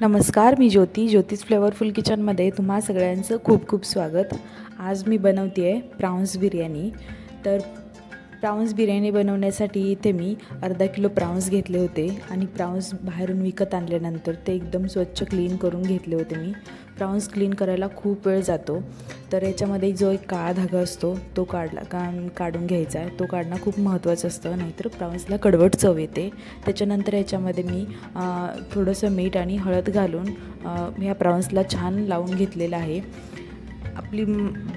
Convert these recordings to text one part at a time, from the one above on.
नमस्कार मी ज्योती. ज्योतिष फ्लेवरफुल किचनमध्ये तुम्हा सगळ्यांचं खूप खूप स्वागत. आज मी बनवते आहे प्राऊन्स बिर्याणी. तर प्राऊन्स बिर्याणी बनवण्यासाठी इथे मी अर्धा किलो प्राऊन्स घेतले होते आणि प्राऊन्स बाहेरून विकत आणल्यानंतर ते एकदम स्वच्छ क्लीन करून घेतले होते मी. प्रॉन्स क्लीन करायला खूप वेळ जातो. तर याच्यामध्ये जो एक काळा धागा असतो तो काढला का काढून घ्यायचा आहे. तो काढणं खूप महत्त्वाचं असतं नाहीतर प्राऊन्सला कडवट चव येते. त्याच्यानंतर याच्यामध्ये मी थोडंसं मीठ आणि हळद घालून ह्या प्रॉन्सला छान लावून घेतलेलं आहे. आपली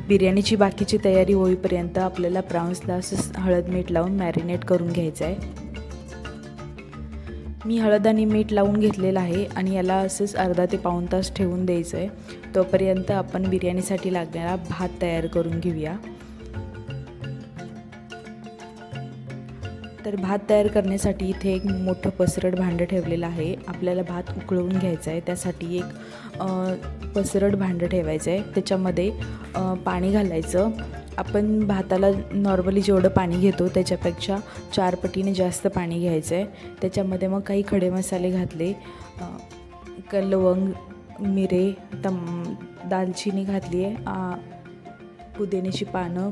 बिर्याणीची बाकीची तयारी होईपर्यंत आपल्याला प्राऊन्सला असं हळद मीठ लावून मॅरिनेट करून घ्यायचं आहे. मी हळद आणि मीठ लावून घेतलेलं आहे आणि याला असंच अर्धा ते पाऊण तास ठेवून द्यायचं आहे तोपर्यंत आपण बिर्याणीसाठी लागणारा भात तयार करून घेऊया. तर भात तयार करण्यासाठी इथे एक मोठं पसरट भांडं ठेवलेलं आहे. आपल्याला भात उकळवून घ्यायचा आहे त्यासाठी एक पसरड पसरट भांडं ठेवायचं आहे त्याच्यामध्ये पाणी घालायचं. आपण भाताला नॉर्मली जेवढं पाणी घेतो त्याच्यापेक्षा चार पटीने जास्त पाणी घ्यायचं आहे त्याच्यामध्ये मग काही खडे मसाले घातले क लवंग मिरे तम दालचिनी घातली आहे पुदिन्याची पानं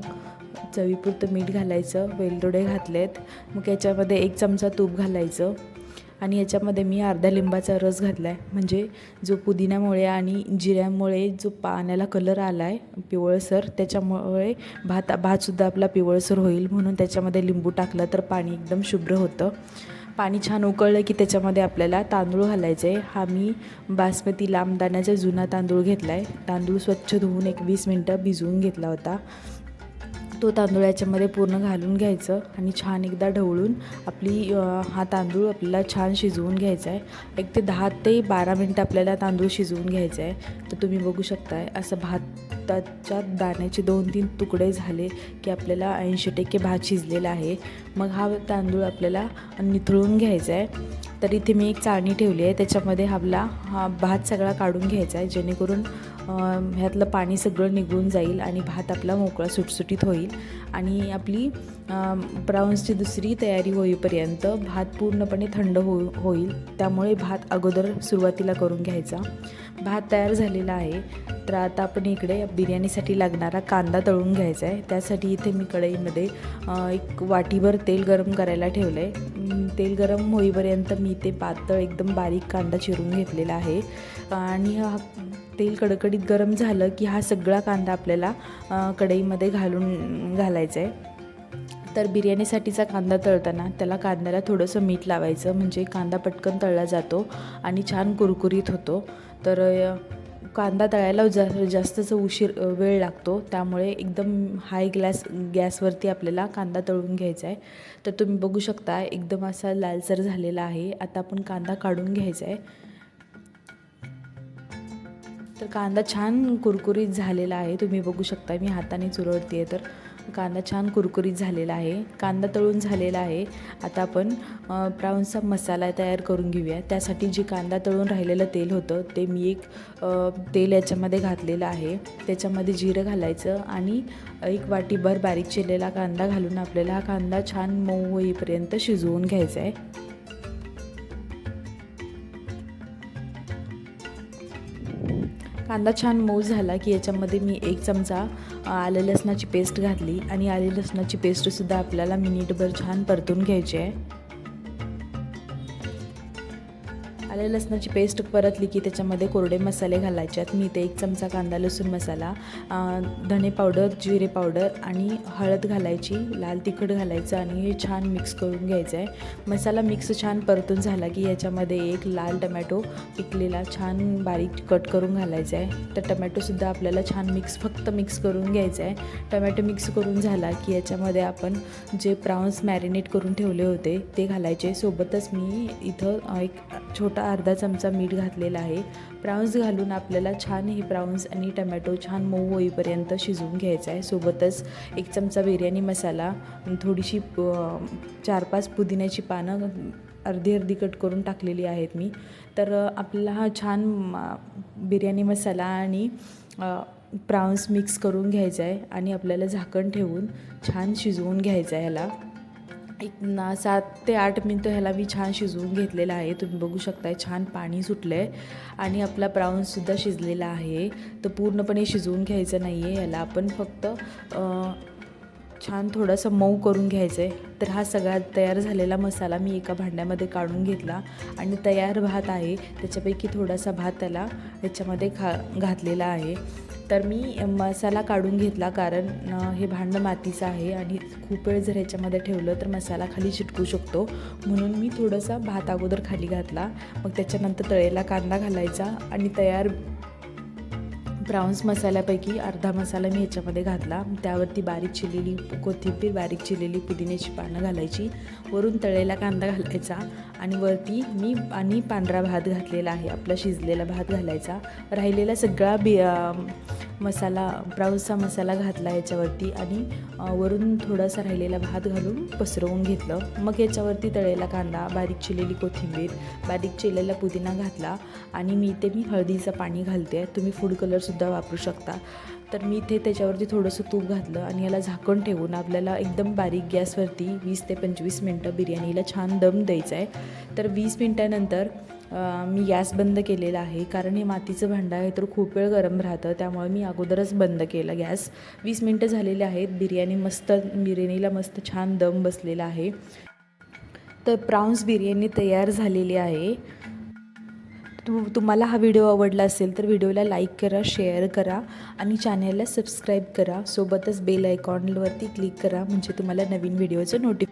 चवीपुरतं मीठ घालायचं वेलदोडे घातलेत. मग याच्यामध्ये एक चमचा तूप घालायचं. आणि याच्यामध्ये मी अर्धा लिंबाचा रस घातला आहे म्हणजे जो पुदिन्यामुळे आणि जिऱ्यामुळे जो पाण्याला कलर आला आहे पिवळसर त्याच्यामुळे भात भातसुद्धा आपला पिवळसर होईल म्हणून त्याच्यामध्ये लिंबू टाकलं तर पाणी एकदम शुभ्र होतं. पाणी छान उकळलं की त्याच्यामध्ये आपल्याला तांदूळ घालायचे हा मी बासमती लांबदाण्याचा जुना तांदूळ घेतला आहे तांदूळ स्वच्छ धुवून एक वीस मिनटं भिजवून घेतला होता. तो तांदूळ याच्यामध्ये पूर्ण घालून घ्यायचं आणि छान एकदा ढवळून आपली हा तांदूळ आपल्याला छान शिजवून घ्यायचा आहे. एक ते दहा ते बारा मिनटं आपल्याला तांदूळ शिजवून घ्यायचा आहे. तर तुम्ही बघू शकताय असं भाताच्या दाण्याचे दोन तीन तुकडे झाले की आपल्याला ऐंशी टक्के भात शिजलेला आहे. मग हा तांदूळ आपल्याला निथळून घ्यायचा आहे. तर इथे मी एक चाळणी ठेवली आहे. त्याच्यामध्ये आपला हा भात सगळा काढून घ्यायचा आहे. जेणेकरून ह्यातलं पाणी सगळं निघून जाईल आणि भात आपला मोकळा सुटसुटीत होईल. आणि आपली ब्राउन्सची ब्राऊन्सची दुसरी तयारी होईपर्यंत भात पूर्णपणे थंड हो होईल. त्यामुळे भात अगोदर सुरुवातीला करून घ्यायचा. भात तयार झालेला आहे. तर आता आपण इकडे बिर्याणीसाठी लागणारा कांदा तळून घ्यायचा आहे. त्यासाठी इथे मी कढईमध्ये एक वाटीभर तेल गरम करायला ठेवलं आहे तेल गरम होईपर्यंत मी ते पातळ एकदम बारीक कांदा चिरून घेतलेला आहे. आणि हा तेल कडकडीत गरम झालं की हा सगळा कांदा आपल्याला कढईमध्ये घालून घालायचा आहे तर बिर्याणीसाठीचा कांदा तळताना त्याला कांद्याला थोडंसं मीठ लावायचं म्हणजे कांदा पटकन तळला जातो आणि छान कुरकुरीत होतो. तर कांदा तळायला जा जास्तच उशीर वेळ लागतो. त्यामुळे एकदम हाय ग्लॅस गॅसवरती आपल्याला कांदा तळून घ्यायचा आहे. तर तुम्ही बघू शकता एकदम असा लालसर झालेला आहे. आता आपण कांदा काढून घ्यायचा आहे. तर कांदा छान कुरकुरीत झालेला आहे. तुम्ही बघू शकता मी हाताने चुरडते तर. कांदा छान कुरकुरीत झालेला आहे. कांदा तळून झालेला आहे. आता आपण अ, प्राऊन्सचा मसाला तयार करून घेऊया. त्यासाठी जे कांदा तळून राहिलेलं तेल होतं ते मी एक तेल याच्यामध्ये घातलेलं आहे. त्याच्यामध्ये जिरं घालायचं आणि एक वाटीभर बारीक चिरलेला कांदा घालून आपल्याला हा कांदा छान मऊ होईपर्यंत शिजवून घ्यायचा आहे. कांदा छान मऊ झाला की याच्यामध्ये मी एक चमचा आले लसणाची पेस्ट घातली आणि आले लसणाची पेस्टसुद्धा आपल्याला मिनिटभर छान परतून घ्यायची आहे. आले लसणाची पेस्ट परतली की त्याच्यामध्ये कोरडे मसाले घालायचे आहेत. मी ते एक चमचा कांदा लसूण मसाला धणे पावडर जिरे पावडर आणि हळद घालायची लाल तिखट घालायचं आणि हे छान मिक्स करून घ्यायचं आहे मसाला मिक्स छान परतून झाला की याच्यामध्ये एक लाल टमॅटो पिकलेला छान बारीक कट करून घालायचा आहे तर टमॅटोसुद्धा आपल्याला छान मिक्स फक्त मिक्स करून घ्यायचं आहे टमॅटो मिक्स करून झाला की याच्यामध्ये आपण जे प्राऊन्स मॅरिनेट करून ठेवले होते ते घालायचे. सोबतच मी इथं एक छोटा अर्धा चमचा मीठ घातलेला आहे. प्राऊन्स घालून आपल्याला छान हे प्राऊन्स आणि टमॅटो छान मऊ होईपर्यंत शिजवून घ्यायचा आहे. सोबतच एक चमचा बिर्याणी मसाला थोडीशी चार पाच पुदिन्याची पानं अर्धी अर्धी कट करून टाकलेली आहेत मी. तर आपल्याला हा छान बिर्याणी मसाला आणि प्राउन्स मिक्स करून घ्यायचा आहे आणि आपल्याला झाकण ठेवून छान शिजवून घ्यायचं आहे ह्याला. एक ना सात ते आठ मिनटं ह्याला मी छान शिजवून घेतलेलं आहे. तुम्ही बघू शकताय छान पाणी सुटलं आहे आणि आपला ब्राऊनसुद्धा शिजलेला आहे. तर पूर्णपणे शिजवून घ्यायचं नाही आहे ह्याला आपण फक्त छान थोडंसं मऊ करून घ्यायचं आहे तर हा सगळा तयार झालेला मसाला मी एका भांड्यामध्ये काढून घेतला आणि तयार भात आहे. त्याच्यापैकी थोडासा भात त्याला याच्यामध्ये खा घातलेला आहे. तर मी मसाला काढून घेतला कारण हे भांडं मातीचं आहे आणि खूप वेळ जर ह्याच्यामध्ये ठेवलं तर मसाला खाली चिटकू शकतो. म्हणून मी थोडासा भात अगोदर खाली घातला. मग त्याच्यानंतर तळेला कांदा घालायचा आणि तयार ब्राऊन्स मसाल्यापैकी अर्धा मसाला मी ह्याच्यामध्ये घातला. त्यावरती बारीक चिरलेली कोथिंबीर बारीक चिरलेली पुदिन्याची पानं घालायची. वरून तळलेला कांदा घालायचा आणि वरती मी आणि पांढरा भात घातलेला आहे. आपला शिजलेला भात घालायचा. राहिलेला सगळा बि मसाला ब्राऊन्सचा मसाला घातला याच्यावरती आणि वरून थोडासा राहिलेला भात घालून पसरवून घेतलं. मग याच्यावरती तळलेला कांदा बारीक चिरलेली कोथिंबीर बारीक चिरलेला पुदिना घातला आणि मी इथे मी हळदीचं पाणी घालते. तुम्ही फूड कलरसुद्धा वापरू शकता. तर मी इथे त्याच्यावरती थोडंसं तूप घातलं आणि याला झाकण ठेवून आपल्याला एकदम बारीक गॅसवरती वीस ते पंचवीस मिनटं बिर्याणीला छान दम द्यायचा आहे. तर वीस मिनटानंतर मी गॅस बंद केलेला आहे. कारण हे मातीचं भांडं आहे तर खूप वेळ गरम राहतं. त्यामुळे मी अगोदरच बंद केलं गॅस. वीस मिनटं झालेले आहेत. बिर्याणी मस्त बिर्याणीला मस्त छान दम बसलेला आहे. तर प्राऊन्स बिर्याणी तयार झालेली आहे. तु तुम्हाला हा व्हिडिओ आवडला असेल तर व्हिडिओला लाईक करा शेअर करा आणि चॅनलला सबस्क्राईब करा. सोबतच बेल आयकॉनवरती क्लिक करा म्हणजे तुम्हाला नवीन व्हिडिओचं नोटिफ